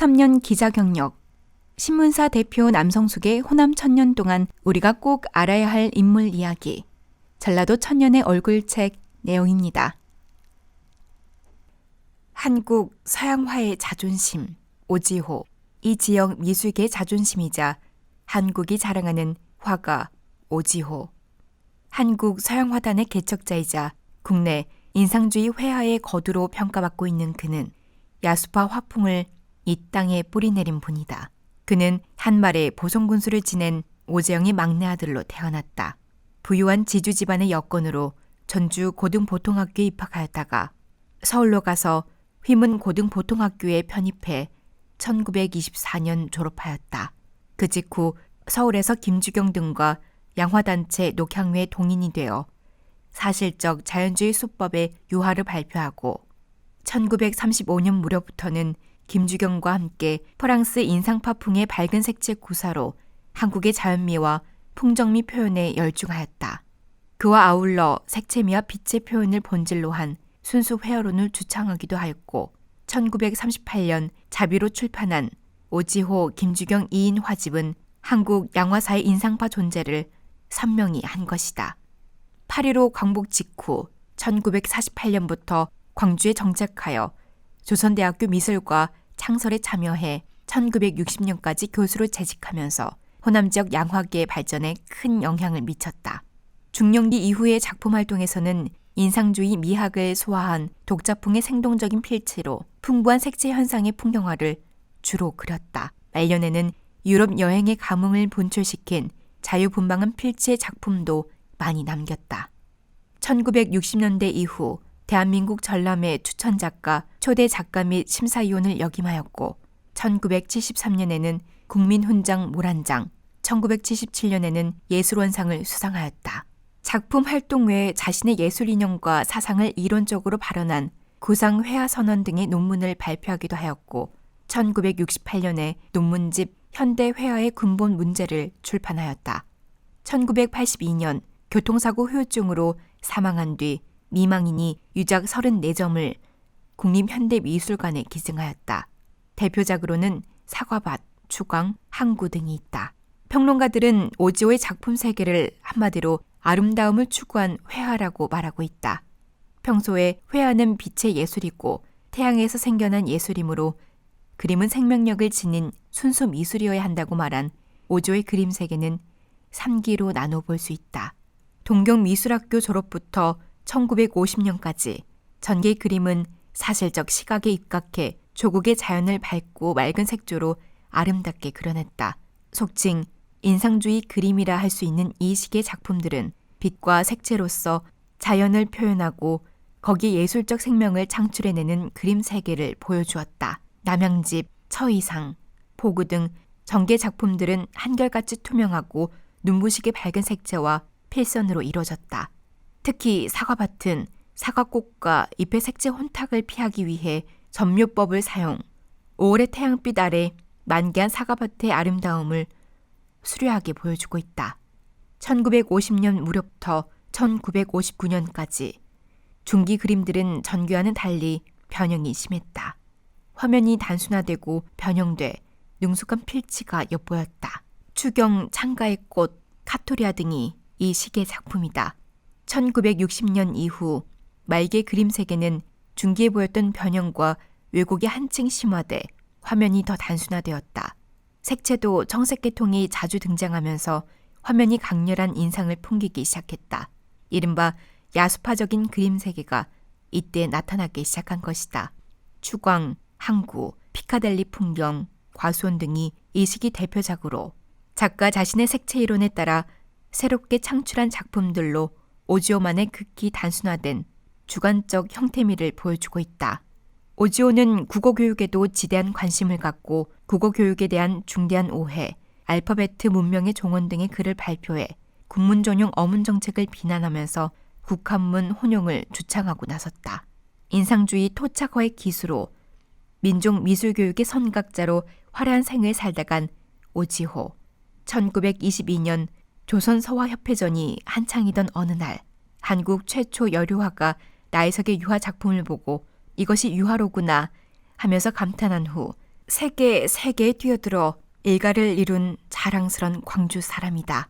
33년 기자 경력. 신문사 대표 남성숙의 호남 천년 동안 우리가 꼭 알아야 할 인물 이야기. 전라도 천년의 얼굴책 내용입니다. 한국 서양화의 자존심, 오지호. 이 지역 미술계의 자존심이자 한국이 자랑하는 화가 오지호. 한국 서양화단의 개척자이자 국내 인상주의 회화의 거두로 평가받고 있는 그는 야수파 화풍을 이 땅에 뿌리내린 분이다. 그는 한말의 보성군수를 지낸 오재영의 막내 아들로 태어났다. 부유한 지주 집안의 여건으로 전주 고등보통학교에 입학하였다가 서울로 가서 휘문 고등보통학교에 편입해 1924년 졸업하였다. 그 직후 서울에서 김주경 등과 양화단체 녹향회 동인이 되어 사실적 자연주의 수법의 유화를 발표하고 1935년 무렵부터는 김주경과 함께 프랑스 인상파풍의 밝은 색채 구사로 한국의 자연미와 풍정미 표현에 열중하였다. 그와 아울러 색채미와 빛의 표현을 본질로 한 순수 회화론을 주창하기도 하였고 1938년 자비로 출판한 오지호 김주경 2인 화집은 한국 양화사의 인상파 존재를 선명히 한 것이다. 8.15 광복 직후 1948년부터 광주에 정착하여 조선대학교 미술과 창설에 참여해 1960년까지 교수로 재직하면서 호남 지역 양화계의 발전에 큰 영향을 미쳤다. 중령기 이후의 작품 활동에서는 인상주의 미학을 소화한 독자풍의 생동적인 필체로 풍부한 색채 현상의 풍경화를 주로 그렸다. 말년에는 유럽 여행의 감흥을 분출시킨 자유분방한 필체의 작품도 많이 남겼다. 1960년대 이후 대한민국 전람회 추천 작가, 초대 작가 및 심사위원을 역임하였고 1973년에는 국민훈장 모란장, 1977년에는 예술원상을 수상하였다. 작품 활동 외에 자신의 예술 이념과 사상을 이론적으로 발언한 구상 회화 선언 등의 논문을 발표하기도 하였고 1968년에 논문집 현대 회화의 근본 문제를 출판하였다. 1982년 교통사고 후유증으로 사망한 뒤 미망인이 유작 34점을 국립현대미술관에 기증하였다. 대표작으로는 사과밭, 추광, 항구 등이 있다. 평론가들은 오지오의 작품 세계를 한마디로 아름다움을 추구한 회화라고 말하고 있다. 평소에 회화는 빛의 예술이고 태양에서 생겨난 예술이므로 그림은 생명력을 지닌 순수 미술이어야 한다고 말한 오조의 그림 세계는 3기로 나눠볼 수 있다. 동경미술학교 졸업부터 1950년까지 전개 그림은 사실적 시각에 입각해 조국의 자연을 밝고 맑은 색조로 아름답게 그려냈다. 속칭 인상주의 그림이라 할 수 있는 이 시기의 작품들은 빛과 색채로서 자연을 표현하고 거기에 예술적 생명을 창출해내는 그림 세계를 보여주었다. 남양집, 처이상, 포구 등 전개 작품들은 한결같이 투명하고 눈부시게 밝은 색채와 필선으로 이루어졌다. 특히 사과밭은 사과꽃과 잎의 색채 혼탁을 피하기 위해 점묘법을 사용, 5월의 태양빛 아래 만개한 사과밭의 아름다움을 수려하게 보여주고 있다. 1950년 무렵부터 1959년까지 중기 그림들은 전교와는 달리 변형이 심했다. 화면이 단순화되고 변형돼 능숙한 필치가 엿보였다. 추경, 창가의 꽃, 카토리아 등이 이 시기의 작품이다. 1960년 이후 말개 그림 세계는 중기에 보였던 변형과 왜곡이 한층 심화돼 화면이 더 단순화되었다. 색채도 청색 계통이 자주 등장하면서 화면이 강렬한 인상을 풍기기 시작했다. 이른바 야수파적인 그림 세계가 이때 나타나기 시작한 것이다. 추광, 항구, 피카델리 풍경, 과수원 등이 이 시기 대표작으로 작가 자신의 색채 이론에 따라 새롭게 창출한 작품들로 오지오만의 극히 단순화된 주관적 형태미를 보여주고 있다. 오지오는 국어 교육에도 지대한 관심을 갖고 국어 교육에 대한 중대한 오해, 알파베트 문명의 종언 등의 글을 발표해 국문 전용 어문 정책을 비난하면서 국한문 혼용을 주창하고 나섰다. 인상주의 토착화의 기수로 민족 미술 교육의 선각자로 화려한 생을 살다간 오지호. 1922년 조선 서화협회전이 한창이던 어느 날 한국 최초 여류화가 나혜석의 유화 작품을 보고 이것이 유화로구나 하면서 감탄한 후 세계 세계에 뛰어들어 일가를 이룬 자랑스런 광주 사람이다.